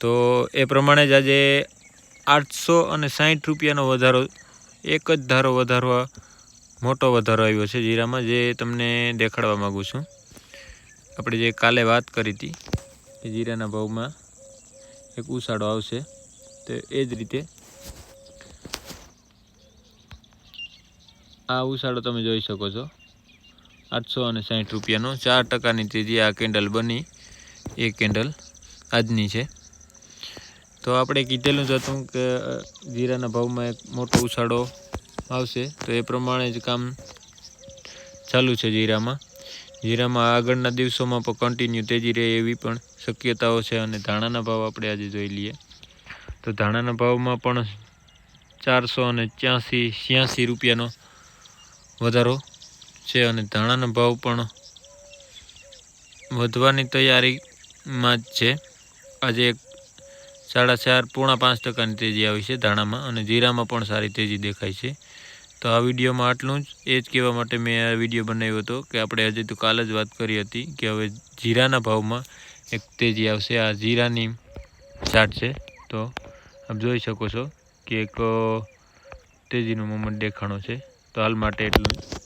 તો એ પ્રમાણે જ આજે આઠસો અને સાહીઠ રૂપિયાનો વધારો, એક જ ધારો વધારો મોટો વધારો આવ્યો છે જીરામાં, જે તમને દેખાડવા માગું છું. આપણે જે કાલે વાત કરી હતી, એ જીરાના ભાવમાં એક ઉછાળો આવશે, તો એ જ રીતે આ ઉછાળો તમે જોઈ શકો છો. આઠસો અને સાહીઠ રૂપિયાનો, ચાર ટકાની તેજી આ કેન્ડલ બની, એ કેન્ડલ આજની છે. તો આપણે કીધેલું જ હતું કે જીરાના ભાવમાં એક મોટો ઉછાળો આવશે. તો એ પ્રમાણે જ કામ ચાલુ છે જીરામાં. જીરામાં આગળના દિવસોમાં પણ કન્ટિન્યુ તેજી રહે એવી પણ શક્યતાઓ છે અને ધાણાના ભાવ આપણે આજે જોઈ લઈએ. તો ધાણાના ભાવમાં પણ ચારસો અને ત્યાંસી, છ્યાસી રૂપિયાનો વધારો છે અને ધાણાના ભાવ પણ વધવાની તૈયારીમાં જ છે. આજે એક સાડા ચાર પોણા પાંચ ટકાની તેજી આવી છે ધાણામાં અને જીરામાં પણ સારી તેજી દેખાય છે. તો આ વિડીયોમાં આટલું જ. એ જ કહેવા માટે મેં આ વીડિયો બનાવ્યો હતો કે આપણે હજી તો કાલે જ વાત કરી હતી કે હવે જીરાના ભાવમાં એક તેજી આવશે. આ જીરાની શાટ છે. તો આપ જોઈ શકો છો કે એક તેજીનું મોમેન્ટ દેખાણો છે. તો હાલ માટે એટલું જ.